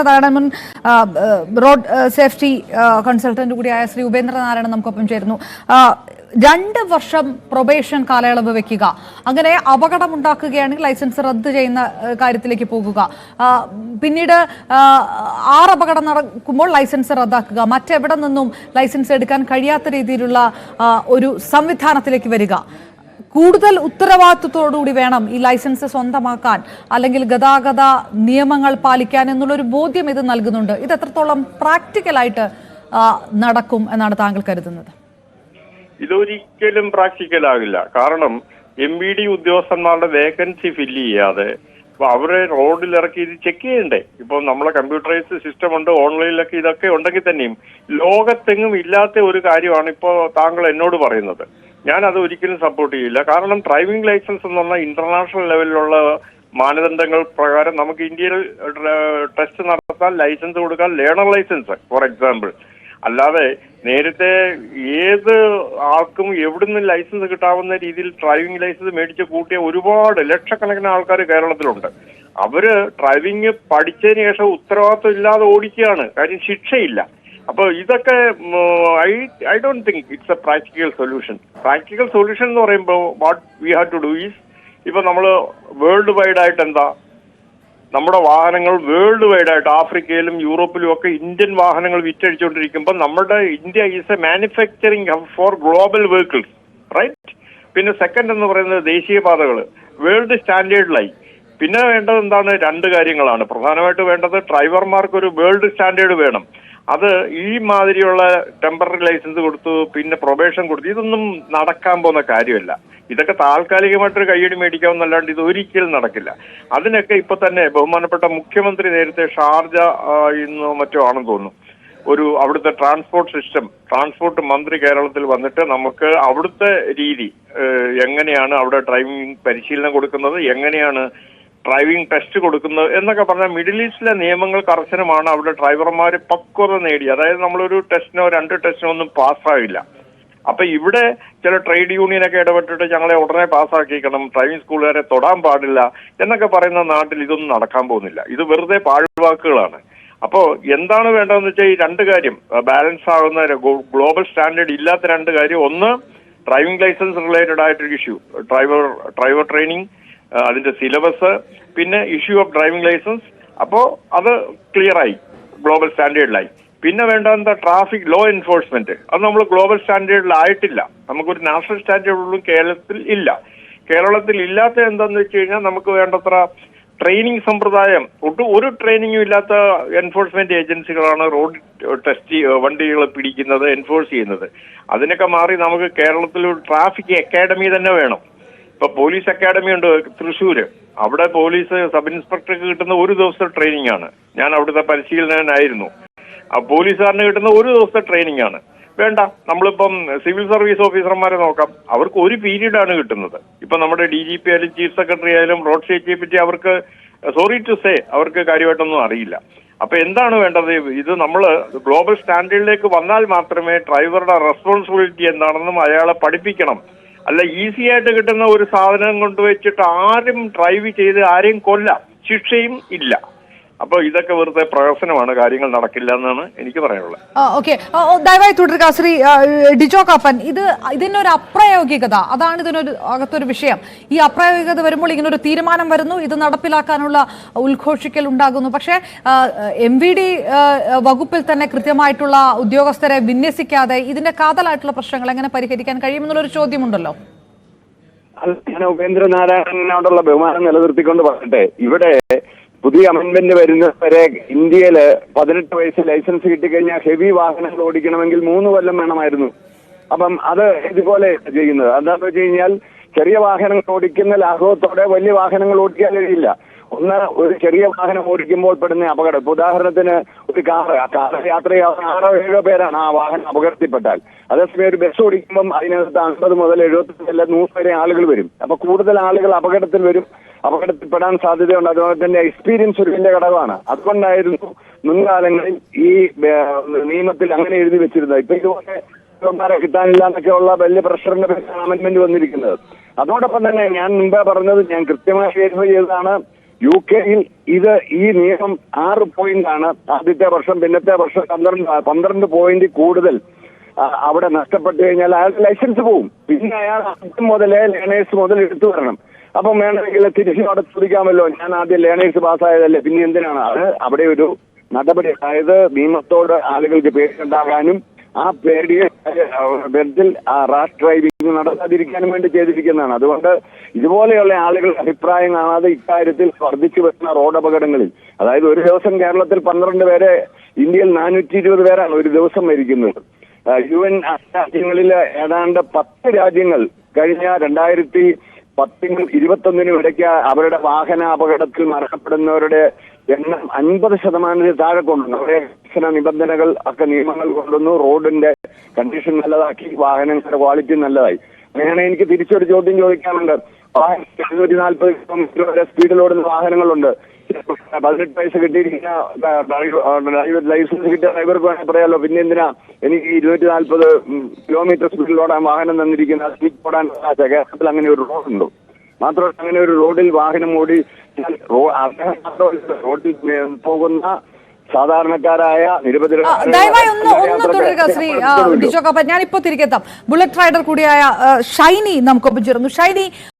അതാണ് മുൻ road safety consultant കൂടിയായ ശ്രീ ഉപേന്ദ്രനാരായണൻ നമുക്കൊപ്പം ചേരുന്നു. രണ്ട് വർഷം പ്രൊബേഷൻ കാലയളവ് വെക്കുക. അങ്ങനെ അപകടം ഉണ്ടാക്കുകയാണെങ്കിൽ ലൈസൻസ് റദ്ദ് ചെയ്യുന്ന കാര്യത്തിലേക്ക് പോകുക. പിന്നീട് ആറ് അപകടം നടക്കുമ്പോൾ ലൈസൻസ് റദ്ദാക്കുക. മറ്റെവിടെ നിന്നും ലൈസൻസ് എടുക്കാൻ കഴിയാത്ത രീതിയിലുള്ള ഒരു സംവിധാനത്തിലേക്ക് വരിക. കൂടുതൽ ഉത്തരവാദിത്വത്തോടുകൂടി വേണം ഈ ലൈസൻസ് സ്വന്തമാക്കാൻ അല്ലെങ്കിൽ ഗതാഗത നിയമങ്ങൾ പാലിക്കാൻ എന്നുള്ളൊരു ബോധ്യം ഇത് നൽകുന്നുണ്ട്. ഇത് എത്രത്തോളം പ്രാക്ടിക്കലായിട്ട് നടക്കും എന്നാണ് താങ്കൾ കരുതുന്നത്? ഇതൊരിക്കലും പ്രാക്ടിക്കൽ ആകില്ല കാരണം എം ബി ഡി ഉദ്യോഗസ്ഥന്മാരുടെ വേക്കൻസി ഫില്ല് ചെയ്യാതെ അവരെ റോഡിൽ ഇറക്കി ഇത് ചെക്ക് ചെയ്യണ്ടേ? ഇപ്പൊ നമ്മളെ കമ്പ്യൂട്ടറൈസ്ഡ് സിസ്റ്റം ഉണ്ട് ഓൺലൈനിലൊക്കെ ഇതൊക്കെ ഉണ്ടെങ്കിൽ തന്നെയും ലോകത്തെങ്ങും ഇല്ലാത്ത ഒരു കാര്യമാണ് ഇപ്പോ താങ്കൾ എന്നോട് പറയുന്നത്. ഞാൻ അത് ഒരിക്കലും സപ്പോർട്ട് ചെയ്യില്ല. കാരണം ഡ്രൈവിംഗ് ലൈസൻസ് എന്ന് പറഞ്ഞാൽ ഇന്റർനാഷണൽ ലെവലിലുള്ള മാനദണ്ഡങ്ങൾ പ്രകാരം നമുക്ക് ഇന്ത്യയിൽ ടെസ്റ്റ് നടത്താൻ ലൈസൻസ് കൊടുക്കാൻ ലേണർ ലൈസൻസ് ഫോർ എക്സാമ്പിൾ അല്ലാതെ നേരത്തെ ഏത് ആൾക്കും എവിടുന്ന് ലൈസൻസ് കിട്ടാവുന്ന രീതിയിൽ ഡ്രൈവിംഗ് ലൈസൻസ് മേടിച്ച് കൂട്ടിയ ഒരുപാട് ലക്ഷക്കണക്കിന് ആൾക്കാർ കേരളത്തിലുണ്ട്. അവർ ഡ്രൈവിംഗ് പഠിച്ചതിന് ശേഷം ഉത്തരവാദിത്വം ഇല്ലാതെ ഓടിക്കുകയാണ്. കാര്യം ശിക്ഷയില്ല. അപ്പൊ ഇതൊക്കെ I I don't think it's a practical solution. Practical solution എന്ന് പറയുമ്പോൾ what we have to do is ഇപ്പൊ നമ്മൾ വേൾഡ് വൈഡ് ആയിട്ട് എന്താ നമ്മുടെ വാഹനങ്ങൾ വേൾഡ് വൈഡ് ആയിട്ട് ആഫ്രിക്കയിലും യൂറോപ്പിലും ഒക്കെ ഇന്ത്യൻ വാഹനങ്ങൾ വിറ്റഴിച്ചുകൊണ്ടിരിക്കുമ്പോൾ നമ്മുടെ India is a manufacturing hub for global vehicles right? പിന്നെ സെക്കൻഡ് എന്ന് പറയുന്നത് ദേശീയപാതകൾ വേൾഡ് സ്റ്റാൻഡേർഡിലായി പിന്നെ വേണ്ടത് എന്താണ്? രണ്ട് കാര്യങ്ങളാണ്. പ്രധാനമായിട്ട് വേണ്ടത് ഡ്രൈവർമാർക്ക് ഒരു വേൾഡ് സ്റ്റാൻഡേർഡ് വേണം. അത് ഈ മാതിരിയുള്ള ടെമ്പററി ലൈസൻസ് കൊടുത്തു പിന്നെ പ്രൊബേഷൻ കൊടുത്തു ഇതൊന്നും നടക്കാൻ പോകുന്ന കാര്യമല്ല. ഇതൊക്കെ താൽക്കാലികമായിട്ടൊരു കയ്യടി മേടിക്കാമെന്നല്ലാണ്ട് ഇത് ഒരിക്കലും നടക്കില്ല. അതിനൊക്കെ ഇപ്പൊ തന്നെ ബഹുമാനപ്പെട്ട മുഖ്യമന്ത്രി നേരത്തെ ഷാർജ ഇന്നോ മറ്റോ ആണെന്ന് തോന്നുന്നു. ഒരു അവിടുത്തെ ട്രാൻസ്പോർട്ട് സിസ്റ്റം ട്രാൻസ്പോർട്ട് മന്ത്രി കേരളത്തിൽ വന്നിട്ട് നമുക്ക് അവിടുത്തെ രീതി എങ്ങനെയാണ് അവിടെ ഡ്രൈവിംഗ് പരിശീലനം കൊടുക്കുന്നത് എങ്ങനെയാണ് ഡ്രൈവിംഗ് ടെസ്റ്റ് കൊടുക്കുന്നത് എന്നൊക്കെ പറഞ്ഞാൽ മിഡിൽ ഈസ്റ്റിലെ നിയമങ്ങൾ കർശനമാണ്. അവിടെ ഡ്രൈവർമാർ പക്വത നേടി. അതായത് നമ്മളൊരു ടെസ്റ്റിനോ രണ്ട് ടെസ്റ്റിനോ ഒന്നും പാസ്സാവില്ല അപ്പൊ ഇവിടെ ചില ട്രേഡ് യൂണിയനൊക്കെ ഇടപെട്ടിട്ട് ഞങ്ങളെ ഉടനെ പാസ്സാക്കിക്കണം ഡ്രൈവിംഗ് സ്കൂളുകാരെ തൊടാൻ പാടില്ല എന്നൊക്കെ പറയുന്ന നാട്ടിൽ ഇതൊന്നും നടക്കാൻ പോകുന്നില്ല. ഇത് വെറുതെ പാഴ്വാക്കുകളാണ്. അപ്പോ എന്താണ് വേണ്ടതെന്ന് വെച്ചാൽ ഈ രണ്ട് കാര്യം. ബാലൻസ് ആകുന്ന ഗ്ലോബൽ സ്റ്റാൻഡേർഡ് ഇല്ലാത്ത രണ്ട് കാര്യം. ഒന്ന് ഡ്രൈവിംഗ് ലൈസൻസ് റിലേറ്റഡ് ആയിട്ടൊരു ഇഷ്യൂ ഡ്രൈവർ ഡ്രൈവർ ട്രെയിനിങ് അതിന്റെ സിലബസ് പിന്നെ ഇഷ്യൂ ഓഫ് ഡ്രൈവിംഗ് ലൈസൻസ് അപ്പോ അത് ക്ലിയറായി ഗ്ലോബൽ സ്റ്റാൻഡേർഡിലായി പിന്നെ വേണ്ട എന്താ ട്രാഫിക് ലോ എൻഫോഴ്സ്മെന്റ് അത് നമ്മൾ ഗ്ലോബൽ സ്റ്റാൻഡേർഡിലായിട്ടില്ല നമുക്കൊരു നാഷണൽ സ്റ്റാൻഡേർഡ് ഉള്ളൂ കേരളത്തിൽ ഇല്ല. കേരളത്തിൽ ഇല്ലാത്ത എന്താന്ന് വെച്ച് കഴിഞ്ഞാൽ നമുക്ക് വേണ്ടത്ര ട്രെയിനിങ് സമ്പ്രദായം. ഒട്ടും ഒരു ട്രെയിനിങ്ങും ഇല്ലാത്ത എൻഫോഴ്സ്മെന്റ് ഏജൻസികളാണ് റോഡ് ടെസ്റ്റ് വണ്ടികൾ പിടിക്കുന്നത് എൻഫോഴ്സ് ചെയ്യുന്നത്. അതിനൊക്കെ മാറി നമുക്ക് കേരളത്തിൽ ഒരു ട്രാഫിക് അക്കാഡമി തന്നെ വേണം. ഇപ്പൊ പോലീസ് അക്കാഡമി ഉണ്ട് തൃശ്ശൂര്. അവിടെ പോലീസ് സബ് ഇൻസ്പെക്ടർക്ക് കിട്ടുന്ന ഒരു ദിവസത്തെ ട്രെയിനിങ് ആണ്. ഞാൻ അവിടുത്തെ പരിശീലനനായിരുന്നു ആ പോലീസുകാരന് കിട്ടുന്ന ഒരു ദിവസത്തെ ട്രെയിനിങ് ആണ്. വേണ്ട നമ്മളിപ്പം സിവിൽ സർവീസ് ഓഫീസർമാരെ നോക്കാം. അവർക്ക് ഒരു പീരീഡ് ആണ് കിട്ടുന്നത്. ഇപ്പൊ നമ്മുടെ ഡി ജി പി ആയാലും ചീഫ് സെക്രട്ടറി ആയാലും റോഡ് സേഫ്റ്റിയെ പറ്റി അവർക്ക് സോറി ടു സേ അവർക്ക് കാര്യമായിട്ടൊന്നും അറിയില്ല. അപ്പൊ എന്താണ് വേണ്ടത്? ഇത് നമ്മൾ ഗ്ലോബൽ സ്റ്റാൻഡേർഡിലേക്ക് വന്നാൽ മാത്രമേ ഡ്രൈവറുടെ റെസ്പോൺസിബിലിറ്റി എന്താണെന്നും അയാളെ പഠിപ്പിക്കണം. അല്ല ഈസി ആയിട്ട് കിട്ടുന്ന ഒരു സാധനം കൊണ്ടുവച്ചിട്ട് ആരും ഡ്രൈവ് ചെയ്ത് ആരെയും കൊല്ലാം. ശിക്ഷയും ഇല്ല. അപ്പൊ ഇതൊക്കെ വെറുതെ പ്രഹസനമാണ് കാര്യങ്ങൾ നടക്കില്ല എന്നാണ് എനിക്ക് പറയാനുള്ളത്. ഓക്കെ. ദയവായി തുടരുക ശ്രീ ഡിജോ കാപ്പൻ. ഇത് ഇതിനൊരു അപ്രായോഗികത അതാണ് ഇതിനൊരു അകത്തൊരു വിഷയം. ഈ അപ്രായോഗികത വരുമ്പോൾ ഇങ്ങനെ ഒരു തീരുമാനം വരുന്നു ഇത് നടപ്പിലാക്കാനുള്ള ഉദ്ഘോഷിക്കൽ ഉണ്ടാകുന്നു. പക്ഷേ എം വി ഡി വകുപ്പിൽ തന്നെ കൃത്യമായിട്ടുള്ള ഉദ്യോഗസ്ഥരെ വിന്യസിക്കാതെ ഇതിന്റെ കാതലായിട്ടുള്ള പ്രശ്നങ്ങൾ എങ്ങനെ പരിഹരിക്കാൻ കഴിയുമെന്നുള്ളൊരു ചോദ്യമുണ്ടല്ലോ. അല്ല, ഞാൻ ഉപേന്ദ്രനാരായണനോടുള്ള ബഹുമാനം നിലനിർത്തിക്കൊണ്ട് പറയട്ടെ. ഇവിടെ പുതിയ അമെന്റ്മെന്റ് വരുന്നവരെ ഇന്ത്യയിൽ പതിനെട്ട് വയസ്സ് ലൈസൻസ് കിട്ടിക്കഴിഞ്ഞാൽ ഹെവി വാഹനങ്ങൾ ഓടിക്കണമെങ്കിൽ മൂന്ന് കൊല്ലം വേണമായിരുന്നു. അപ്പം അത് ഇതുപോലെ ചെയ്യുന്നത്. എന്താണെന്ന് വെച്ച് കഴിഞ്ഞാൽ ചെറിയ വാഹനങ്ങൾ ഓടിക്കുന്ന ലാഘവത്തോടെ വലിയ വാഹനങ്ങൾ ഓടിക്കാൻ കഴിയില്ല. ഒന്ന് ഒരു ചെറിയ വാഹനം ഓടിക്കുമ്പോൾ പെടുന്ന അപകടം. ഇപ്പൊ ഉദാഹരണത്തിന് ഒരു കാർ കാർ യാത്ര ചെയ്യാവുന്ന ആറോ ഏഴോ പേരാണ് ആ വാഹനം അപകടത്തിൽപ്പെട്ടാൽ. അതേസമയം ഒരു ബസ് ഓടിക്കുമ്പം അതിനകത്ത് അൻപത് മുതൽ എഴുപത്തി അല്ല നൂറ് വരെ ആളുകൾ വരും. അപ്പൊ കൂടുതൽ ആളുകൾ അപകടത്തിൽ വരും. അപകടത്തിൽപ്പെടാൻ സാധ്യതയുണ്ട്. അതുപോലെ തന്നെ എക്സ്പീരിയൻസ് ഒരു വലിയ ഘടകമാണ്. അതുകൊണ്ടായിരുന്നു മുൻകാലങ്ങളിൽ ഈ നിയമത്തിൽ അങ്ങനെ എഴുതി വെച്ചിരുന്നത്. ഇപ്പൊ ഇതുപോലെ ഡോക്ടർമാരെ കിട്ടാനില്ല എന്നൊക്കെയുള്ള വലിയ പ്രഷറിന്റെ പേരിലാണ് അമെന്റ്മെന്റ് വന്നിരിക്കുന്നത്. അതോടൊപ്പം തന്നെ ഞാൻ മുമ്പേ പറഞ്ഞത് ഞാൻ കൃത്യമായി വെരിഫൈ ചെയ്തതാണ്. യു കെയിൽ ഇത് ഈ നിയമം ആറ് പോയിന്റ് ആണ്. ആദ്യത്തെ വർഷം പിന്നത്തെ വർഷം പന്ത്രണ്ട് പന്ത്രണ്ട് പോയിന്റ് കൂടുതൽ അവിടെ നഷ്ടപ്പെട്ടു കഴിഞ്ഞാൽ അയാൾക്ക് ലൈസൻസ് പോവും. പിന്നെ അയാൾ ആദ്യം മുതലേ ലേണേഴ്സ് മുതൽ എടുത്തു വരണം. അപ്പം വേണമെങ്കിൽ തിരിച്ചു അവിടെ ചോദിക്കാമല്ലോ. ഞാൻ ആദ്യം ലേണേഴ്സ് പാസ്സായതല്ലേ പിന്നെ എന്തിനാണ്? അത് അവിടെ ഒരു നടപടി അതായത് നിയമത്തോട് ആളുകൾക്ക് പേടിയുണ്ടാകാനും ആ പേടിയെ ബെർത്തിൽ റാഷ് ഡ്രൈവിംഗ് നടത്താതിരിക്കാനും വേണ്ടി ചെയ്തിരിക്കുന്നതാണ്. അതുകൊണ്ട് ഇതുപോലെയുള്ള ആളുകളുടെ അഭിപ്രായം കാണാതെ ഇക്കാര്യത്തിൽ വർദ്ധിച്ചു വരുന്ന റോഡ് അപകടങ്ങളിൽ അതായത് ഒരു ദിവസം കേരളത്തിൽ പന്ത്രണ്ട് പേരെ ഇന്ത്യയിൽ നാനൂറ്റി ഇരുപത് പേരാണ് ഒരു ദിവസം മരിക്കുന്നത്. യു എൻ രാജ്യങ്ങളിൽ ഏതാണ്ട് പത്ത് രാജ്യങ്ങൾ കഴിഞ്ഞ രണ്ടായിരത്തി പത്തിനും ഇരുപത്തൊന്നിനും ഇടയ്ക്ക് അവരുടെ വാഹന അപകടത്തിൽ മരണപ്പെടുന്നവരുടെ എണ്ണം അൻപത് ശതമാനത്തിൽ താഴെ കൊണ്ടുവന്നു. അവരെ കർശന നിബന്ധനകൾ ഒക്കെ നിയമങ്ങൾ കൊണ്ടുവന്നു. റോഡിന്റെ കണ്ടീഷൻ നല്ലതാക്കി വാഹനങ്ങളുടെ ക്വാളിറ്റി നല്ലതായി. അങ്ങനെയാണ് എനിക്ക് തിരിച്ചൊരു ചോദ്യം ചോദിക്കാനുണ്ട്. വാഹനം എഴുന്നൂറ്റി നാൽപ്പത് കിലോമീറ്റർ വരെ സ്പീഡിൽ ഓടുന്ന വാഹനങ്ങളുണ്ട്. പതിനെട്ട് വയസ്സ് കിട്ടിയിരിക്കുന്ന ലൈസൻസ് കിട്ടിയ ഡ്രൈവർക്ക് വേണമെങ്കിൽ പറയാലോ പിന്നെ എന്തിനാ എനിക്ക് ഇരുന്നൂറ്റി നാൽപ്പത് കിലോമീറ്റർ സ്പീഡിൽ ഓടാൻ വാഹനം തന്നിരിക്കുന്ന സ്പീഡ് ഓടാൻ. കേരളത്തിൽ അങ്ങനെ ഒരു റോഡുണ്ടോ മാത്രമല്ല അങ്ങനെ ഒരു റോഡിൽ വാഹനം ഓടി റോഡിൽ പോകുന്ന സാധാരണക്കാരായ നിരവധി ദയവായി ഒന്ന് ഒന്ന് തുടരുക ശ്രീ ഡിജോ കാപ്പൻ ഞാനിപ്പോ തിരികെത്താം. ബുള്ളറ്റ് റൈഡർ കൂടിയായ ഷൈനി നമുക്കൊപ്പം ചേർന്നു ഷൈനി